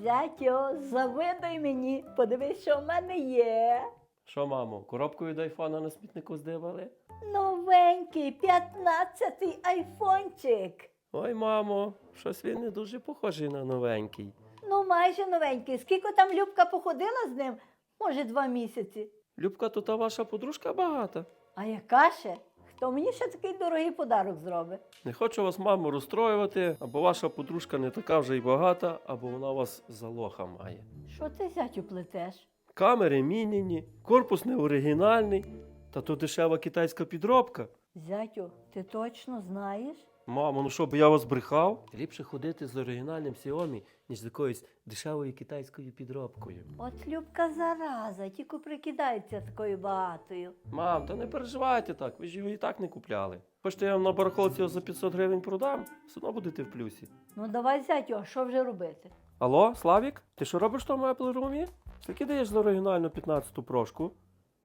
Зятю, завидуй мені, подивись, що в мене є. Що, мамо, коробку від айфона на смітнику здивали? Новенький 15-й айфончик. Ой, мамо, щось він не дуже похожий на новенький. Ну, майже новенький. Скільки там Любка походила з ним? Може, два місяці. Любка, то та ваша подружка багата. А яка ще? Хто мені ще такий дорогий подарок зробить? Не хочу вас, мамо, розстроювати, або ваша подружка не така вже й багата, або вона вас за лоха має. Що ти зятю плетеш? Камери мініні, корпус не оригінальний, та то дешева китайська підробка. Зятю, ти точно знаєш? Мамо, ну що б я вас брехав? Ліпше ходити з оригінальним Xiaomi, ніж з якоюсь дешевою китайською підробкою. От Любка зараза, тільки прикидається такою багатою. Мам, та не переживайте так, ви ж його і так не купляли. Хочете, я вам на барахолці його за 500 гривень продам, все одно будете в плюсі. Ну давай, зятю, а що вже робити? Алло, Славік, ти що робиш в тому Apple Room? Скільки даєш за оригінальну 15-ту прошку?